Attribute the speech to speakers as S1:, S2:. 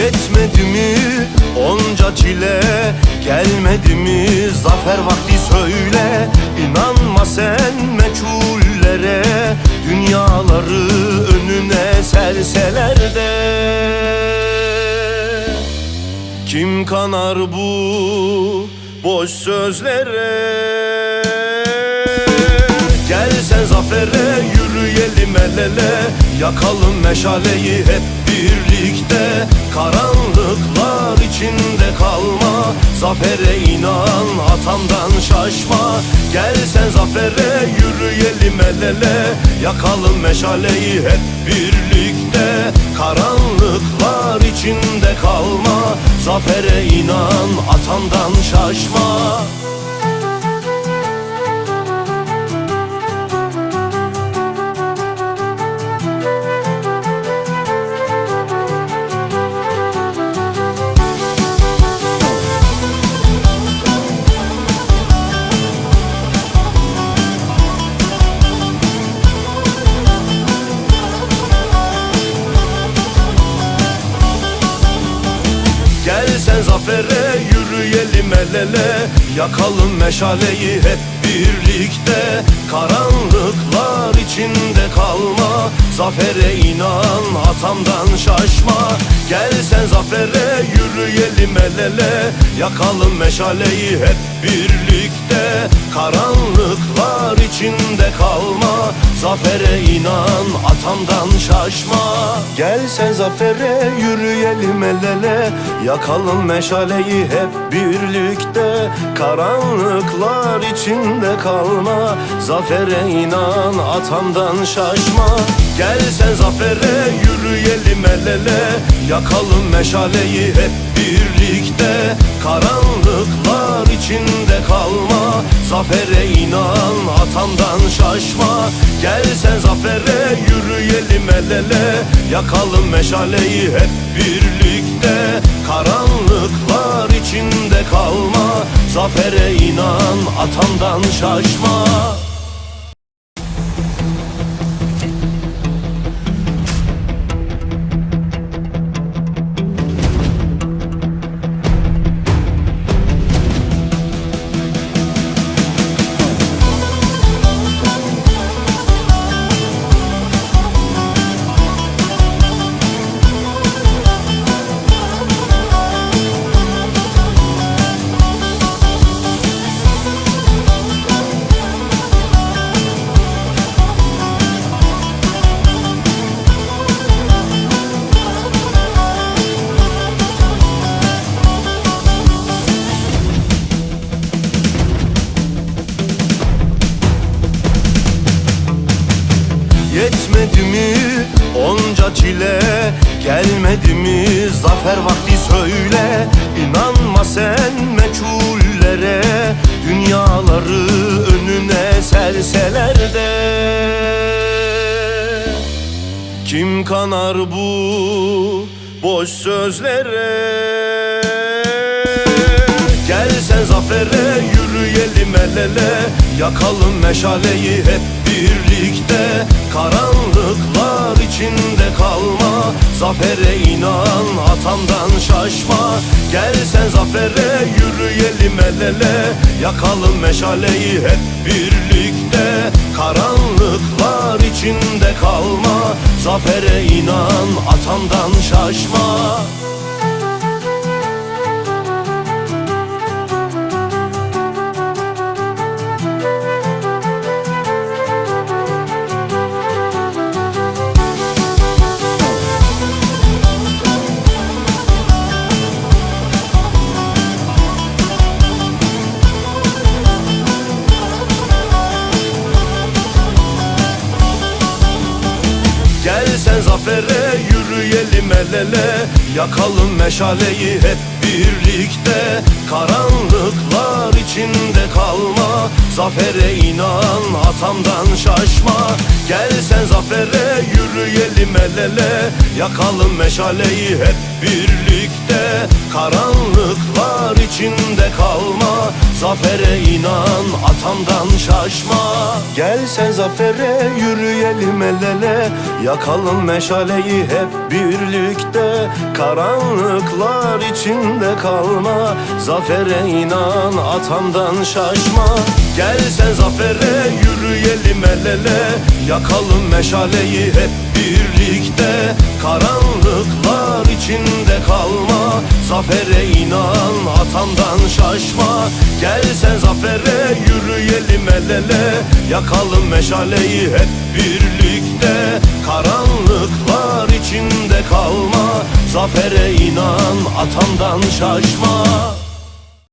S1: Yetmedi mi? Onca çile. Gelmedi mi? Zafer vakti söyle. İnanma sen meçhullere. Dünyaları önüne serseler de. Kim kanar bu boş sözlere? Gel sen zafere yürüyelim el ele Yakalım meşaleyi hep birlikte. Karanlıklar içinde kalma Zafere inan atamdan şaşma. Gel sen zafere yürüyelim el ele Yakalım meşaleyi hep birlikte. Karanlıklar içinde kalma Zafere inan atamdan şaşma sen zafere yürüyelim el ele Yakalım meşaleyi hep birlikte Karanlıklar içinde kalma. Zafere inan atamdan şaşma. Gel sen zafere yürüyelim el ele. Yakalım meşaleyi hep birlikte. Karanlıklar içinde kalma. Zafere inan atamdan şaşma. Gel sen zafere yürüyelim el ele. Yakalım meşaleyi hep birlikte. Karanlıklar içinde kalma. Zafere inan atamdan şaşma. Gel sen zafere yürüyelim el ele. Yakalım meşaleyi hep birlikte. Karanlıklar içinde kalma. Zafere inan atamdan şaşma. Gel sen zafere yürüyelim el ele. Yakalım meşaleyi hep birlikte. Karanlıklar içinde kalma Zafere inan atamdan şaşma Yetmedi mi onca çile? Gelmedi mi zafer vakti söyle. İnanma sen meçhullere Dünyaları önüne serseler de Kim kanar bu boş sözlere? Gel sen zafere yürüyelim el ele Yakalım meşaleyi hep birlikte. Karanlıklar içinde kalma. Zafere inan atamdan şaşma. Gel sen zafere yürüyelim el ele. Yakalım meşaleyi hep birlikte. Karanlıklar içinde kalma. Zafere inan atamdan şaşma zafere yürüyelim el ele. Yakalım meşaleyi hep birlikte. Karanlıklar içinde kalma. Zafere inan atamdan şaşma. Gel sen zafere yürüyelim el ele. Yakalım meşaleyi hep birlikte. Karanlıklar içinde kalma Zafere inan atamdan şaşma. Gel sen zafere yürüyelim el ele Yakalım meşaleyi hep birlikte. Karanlıklar içinde kalma Zafere inan atamdan şaşma Gel sen zafere yürüyelim el ele. Yakalım meşaleyi hep birlikte. Karanlıklar içinde kalma. Zafere inan atamdan şaşma. Gel sen zafere yürüyelim el ele. Yakalım meşaleyi hep birlikte. Karanlıklar içinde kalma. Zafere inan atamdan şaşma